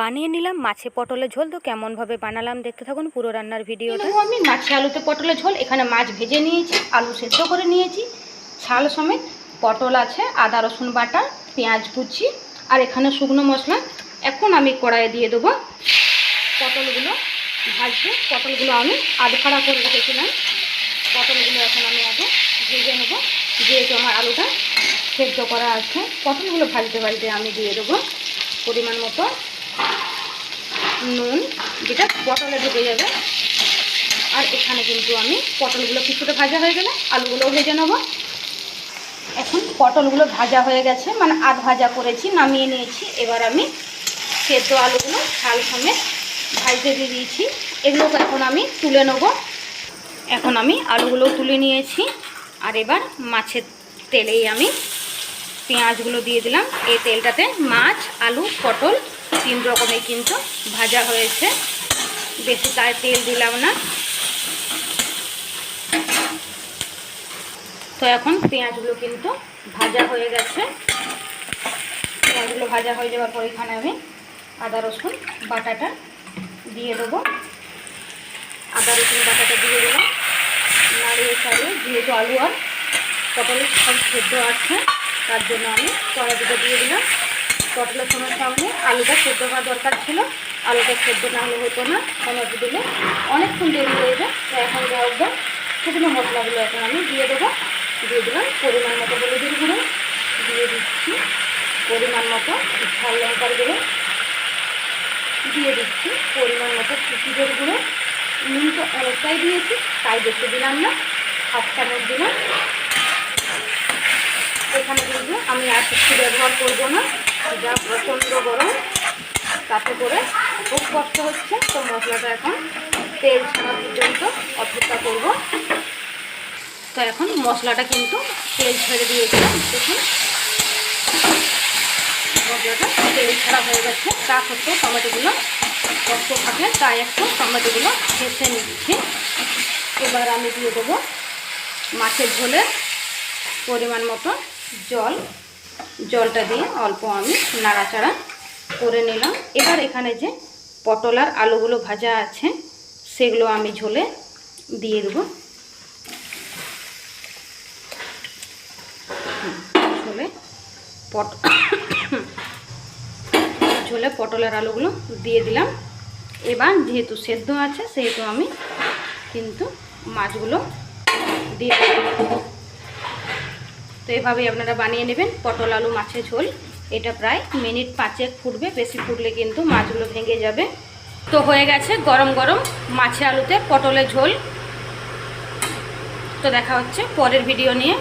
বানিয়ে নিলাম, মাছে পটলের ঝোল। তো কেমনভাবে বানালাম দেখতে থাকুন পুরো রান্নার ভিডিওটা নেব আমি মাছে আলুতে পটলের ঝোল, এখানে মাছ ভেজে নিয়েছি, আলু সেদ্ধ করে নিয়েছি ছাল সমেত পটল আছে, আদা, রসুন বাটা, পেঁয়াজ কুচি, আর এখানে শুকনো মশলা। এখন আমি কড়াইয়ে দিয়ে দেবো পটলগুলো ভাজতে। পটলগুলো আমি আধ ফাড়া করে রেখেছিলাম। পটলগুলো এখন আমি আগে ভেজে নেব। যেহেতু আমার আলুটা সেদ্ধ করা আছে, পটলগুলো ভাজতে ভাজতে আমি দিয়ে দেবো পরিমাণ মতো। নুন, যেটা পটলে ঢুকে যাবে। আর এখানে কিন্তু আমি পটলগুলো কিছুটা ভাজা হয়ে গেলে আলুগুলোও ভেজে নেব। এখন পটলগুলো ভাজা হয়ে গেছে মানে আধ ভাজা করেছি, নামিয়ে নিয়েছি। এবার আমি সেদ্ধ আলুগুলো ঝাল সমেত ভাজতে দিয়ে দিয়েছি। এগুলোকে এখন আমি তুলে নেব। এখন আমি আলুগুলো তুলে নিয়েছি। আর এবার মাছের তেলেই আমি পেঁয়াজগুলো দিয়ে দিলাম। এই তেলটাতে মাছ, আলু, পটল তিন রকমের কিন্তু ভাজা হয়েছে। বেশি তাই তেল দিলাম না। তো এখন পেঁয়াজগুলো কিন্তু ভাজা হয়ে গেছে। পেঁয়াজগুলো ভাজা হয়ে যাওয়ার পর এখানে আমি আদা, রসুন, বাটাটা দিয়ে দেবো। আদা, রসুন, বাটাটা দিয়ে দিলাম নাড়িয়ে চাড়িয়ে, যেহেতু আলু আর পটল সব সেদ্ধ আছে, তার জন্য আমি কড়াইটা দিয়ে দিলাম। পটলের সময় সামনে আলুটা সেদ্ধ হওয়া দরকার ছিল। আলুটা সেদ্ধ না হলে হতো না টমেটো দিলে। অনেকক্ষণ দেরি হয়ে যায়, তো এখন যা হোক শুকনো মশলাগুলো এখন আমি দিয়ে দেবো। দিয়ে দিলাম পরিমাণ মতো হলুদের গুঁড়ো। দিয়ে দিচ্ছি পরিমাণ মতো ঝাল লঙ্কার গুঁড়ো। দিয়ে দিচ্ছি পরিমাণ মতো কুচিদের গুঁড়ো। নুন তো অনেকটাই দিয়েছি, তাই বেশি দিলাম না। হাফ চামচ দিলাম। এখানে কিন্তু আমি আর কিছু ব্যবহার করব না। যা প্রচণ্ড গরম তাতে করে খুব কষ্ট হচ্ছে। তো মশলাটা এখন তেল ছাড়া পর্যন্ত অপেক্ষা করব। তো এখন মশলাটা কিন্তু তেল ছেড়ে দিয়েছিলাম। দেখুন, মশলাটা তেল ছাড়া হয়ে গেছে। তা সত্ত্বেও টমেটোগুলো কষ্ট থাকে, তাই একটু টমেটোগুলো ভেসে নিচ্ছি। এবার আমি দিয়ে দেবো মাছের ঝোলে পরিমাণ মতো জল। জলটা দিয়ে অল্প আমি নাড়াচাড়া করে নিলাম। এবার এখানে যে পটল আর আলুগুলো ভাজা আছে, সেগুলো আমি ঝোলে দিয়ে দেবো। ঝোলে পট, ঝোলে পটলের আলুগুলো দিয়ে দিলাম। এবার যেহেতু সেদ্ধ আছে, সেহেতু আমি কিন্তু মাছগুলো দিয়ে তো এভাবেই আপনারা বানিয়ে নেবেন। পটল, আলু, মাছের ঝোল। এটা প্রায় মিনিট পাঁচেক ফুটবে। বেশি ফুটলে কিন্তু মাছগুলো ভেঙে যাবে। তো হয়ে গেছে গরম গরম মাছে আলুতে পটলের ঝোল। তো দেখা হচ্ছে পরের ভিডিও নিয়ে।